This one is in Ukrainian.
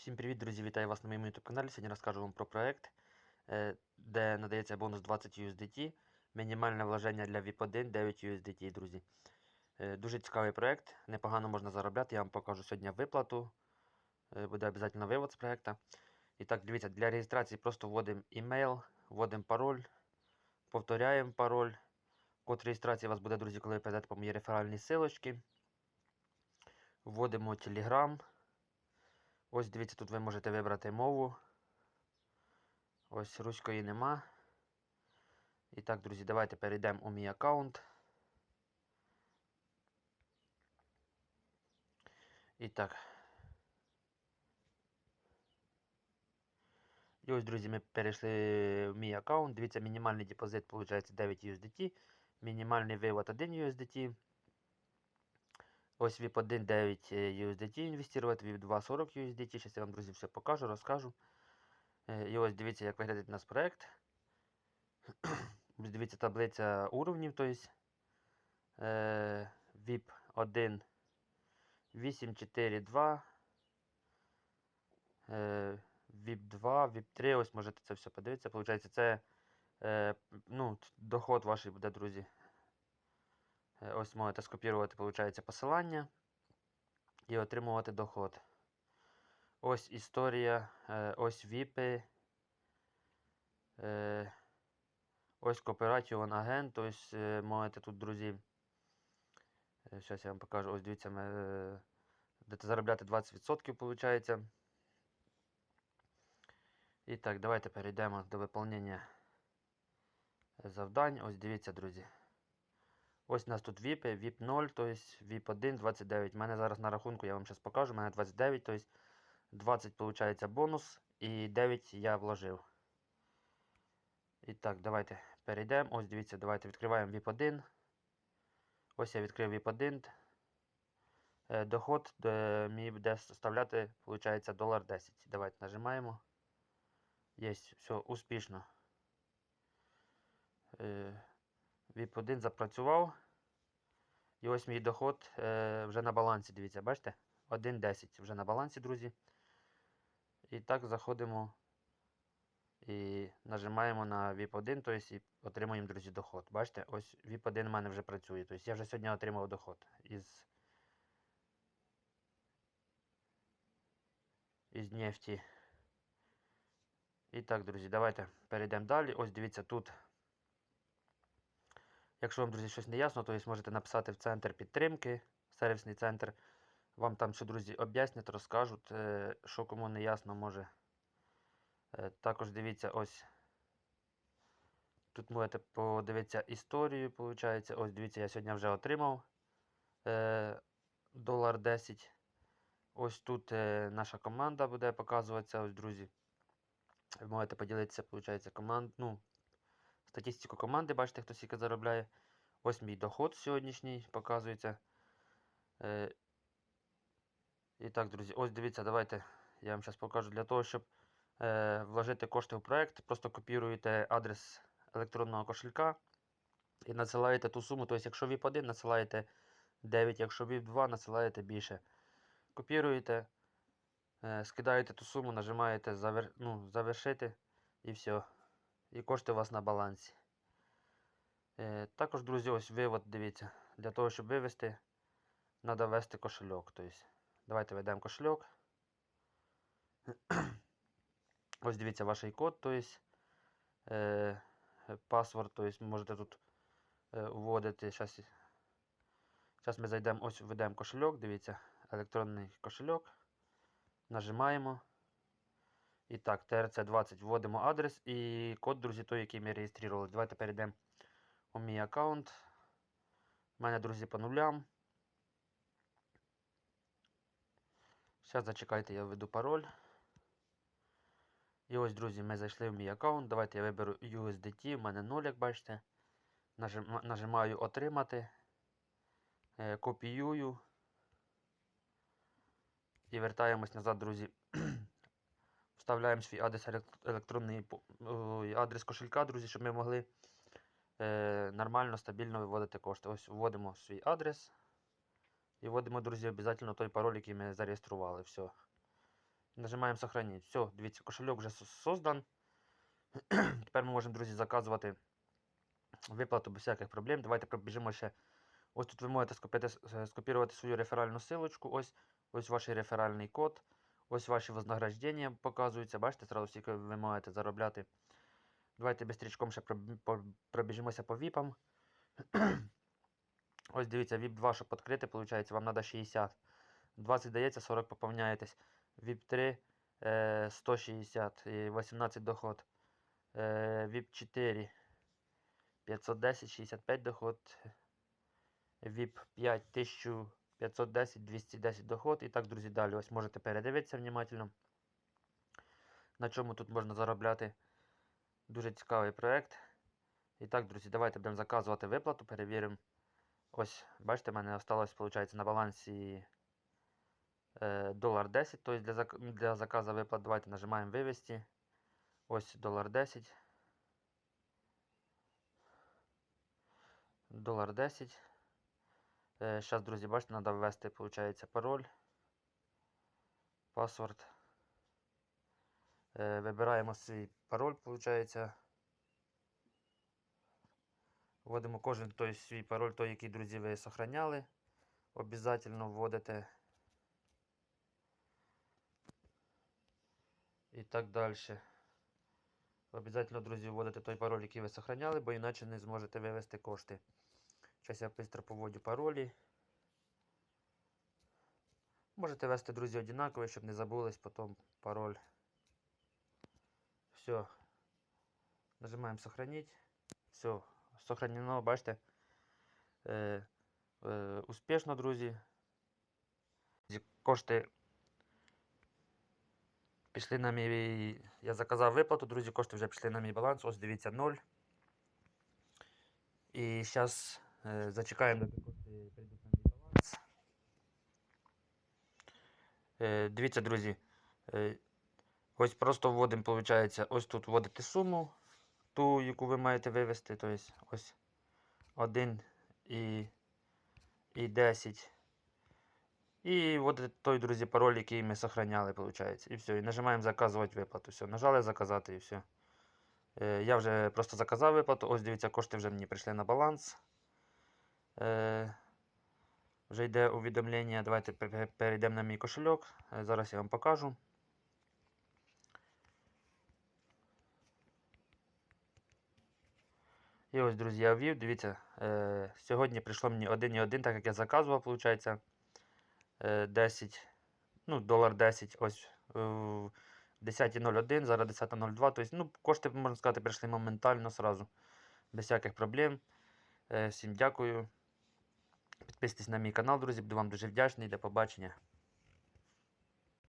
Всім привіт, друзі! Вітаю вас на моєму YouTube каналі. Сьогодні розкажу вам про проект, е, де надається бонус 20 USDT, мінімальне вложення для VIP1 9 USDT, друзі. Е, Дуже цікавий проект, непогано можна заробляти. Я вам покажу сьогодні виплату. Е, Буде обов'язково вивод з проекту. І так, дивіться, для реєстрації просто вводимо email, вводимо пароль, повторяємо пароль. Код реєстрації у вас буде, друзі, коли ви перейдете по моїй реферальній силочці. Вводимо Telegram. Ось дивіться, тут ви можете вибрати мову. Ось руської нема. І так, друзі, давайте перейдемо у мій аккаунт. І так. І ось, друзі, ми перейшли в мій аккаунт. Дивіться, мінімальний депозит виходить 9 USDT. Мінімальний вивод 1 USDT. Ось VIP 1 9 USDT інвестувати, VIP 2 40 USDT. Зараз я вам, друзі, все покажу, розкажу. Е, І ось дивіться, як виглядає нас проект. Дивіться, таблиця уровнів, тобто VIP 1 8, 4, 2. е, VIP 2, VIP 3, ось можете це все подивитися. Получається, це е, ну, доход ваш буде, друзі. Е, Ось можете скопірувати, виходить, посилання і отримувати доход. Ось історія, е, ось віпи. е, Ось Cooperation агент. Ось можете тут, друзі. Зараз я вам покажу. Ось дивіться, ми, будете заробляти 20%, виходить. І так, давайте перейдемо до виконання завдань. Ось дивіться, друзі. Ось у нас тут VIP, VIP 0, тобто VIP 1, 29. У мене зараз на рахунку, я вам зараз покажу, у мене 29, тобто 20 виходить бонус і 9 я вложив. І так, давайте перейдемо. Ось дивіться, давайте відкриваємо VIP 1. Ось я відкрив VIP 1. Е, Доход е, мій буде составляти, виходить, долар 10. Давайте нажимаємо. Є, все, успішно. Е, VIP 1 запрацював. І ось мій доход е, вже на балансі. Дивіться, бачите? 1,10 вже на балансі, друзі. І так заходимо і нажимаємо на VIP 1, тобто і отримуємо, друзі, доход. Бачите, ось VIP 1 у мене вже працює. Тобто я вже сьогодні отримав доход із, із нефті. І так, друзі, давайте перейдемо далі. Ось дивіться тут. Якщо вам, друзі, щось не ясно, то ви можете написати в центр підтримки, сервісний центр. Вам там все, друзі, об'яснять, розкажуть, е, що кому не ясно може. Е, Також дивіться, ось. Тут можете подивитися історію, виходить. Ось дивіться, я сьогодні вже отримав е, долар 10. Ось тут наша команда буде показуватися, ось, друзі. Ви можете поділитися, виходить, команд, ну, статистику команди, бачите, хто скільки заробляє. Ось мій доход сьогоднішній показується. Е, і так, друзі, ось дивіться, давайте я вам зараз покажу для того, щоб е, вложити кошти в проект. Просто копіруєте адрес електронного кошелька і надсилаєте ту суму. Тобто, якщо VIP 1 надсилаєте 9, якщо VIP 2 надсилаєте більше. Копіруєте, е, скидаєте ту суму, нажимаєте завер... ну, завершити і все. І кошти у вас на балансі. Е, також, друзі, ось вивод, дивіться. Для того, щоб вивести, треба ввести кошельок. Тобто, давайте введемо кошельок. Ось дивіться ваш код, тобто, е, паспорт, тобто можете тут е, вводити. Зараз, зараз ми зайдемо, ось введемо кошельок, дивіться, електронний кошельок. Нажимаємо. І так, TRC20 вводимо адрес і код, друзі, той, який ми реєстрували. Давайте перейдемо у мій аккаунт. У мене, друзі, по нулям. Зараз зачекайте, я введу пароль. І ось, друзі, ми зайшли в мій аккаунт. Давайте я виберу USDT, у мене 0, як бачите. Нажимаю отримати. Е, копіюю. І вертаємось назад, друзі. Вставляємо свій адрес електронний адрес кошелька, друзі, щоб ми могли е, нормально, стабільно виводити кошти. Ось вводимо свій адрес. І вводимо, друзі, обов'язково той пароль, який ми зареєстрували. Все. Нажимаємо сохранити. Все, дивіться, кошельок вже создан. Тепер ми можемо, друзі, заказувати виплату без всяких проблем. Давайте пробіжимо ще. Ось тут ви можете е, скопірувати свою реферальну силочку. Ось, ось ваш реферальний код. Ось ваші вознаграждення показуються. Бачите, зразу скільки ви можете заробляти. Давайте бистрічком ще пробіжимося по віпам. Ось дивіться, VIP 2, щоб відкрити, виходить, вам треба 60. 20 дається, 40 поповняєтесь. VIP 3 е, 160 і 18 доход. VIP 4 510, 65 доход. VIP 5 1510, 210 доход. І так, друзі, далі. Ось можете передивитися внимательно. На чому тут можна заробляти. Дуже цікавий проект. І так, друзі, давайте будемо заказувати виплату, перевіримо. Ось, бачите, в мене осталось, виходить, на балансі е, долар 10, тобто для, зак... для заказу виплат. Давайте нажимаємо вивести. Ось долар 10. Долар 10. Зараз, друзі, бачите, треба ввести, виходить, пароль. Паспорт. Е, вибираємо свій пароль, виходить. Вводимо кожен той свій пароль, той, який, друзі, ви сохраняли. Обязательно вводите. І так далі. Обязательно, друзі, вводите той пароль, який ви сохраняли, бо іначе не зможете вивести кошти. Зараз я швидко поводю паролі. Можете ввести, друзі, однакові, щоб не забулись потім пароль. Все. Нажимаємо сохранить. Все. Сохранено, бачите. Е, е, успішно, друзі. Кошти пішли на мій. Я заказав виплату, друзі, кошти вже пішли на мій баланс. Ось дивіться 0. І зараз зачекаємо, доки кошти прийдуть на мій баланс. Е, дивіться, друзі. Е, ось просто вводимо, виходить, ось тут вводите суму, ту, яку ви маєте вивести. Тобто ось 1 і, і 10. І вводите той, друзі, пароль, який ми сохраняли, виходить. І все. І нажимаємо заказувати виплату. Все. Нажали заказати і все. Е, я вже просто заказав виплату. Ось дивіться, кошти вже мені прийшли на баланс. Е, вже йде увідомлення. Давайте пе- пе- перейдемо на мій кошельок. Е, зараз я вам покажу. І ось, друзі, я ввів. Дивіться, е, сьогодні прийшло мені 1,1, так як я заказував, виходить. Е, 10, ну, долар 10, ось е, 10.01, зараз 10.02. Тобто, ну, кошти, можна сказати, прийшли моментально сразу, без всяких проблем. Всім дякую. Підписуйтесь на мій канал, друзі, буду вам дуже вдячний. До побачення.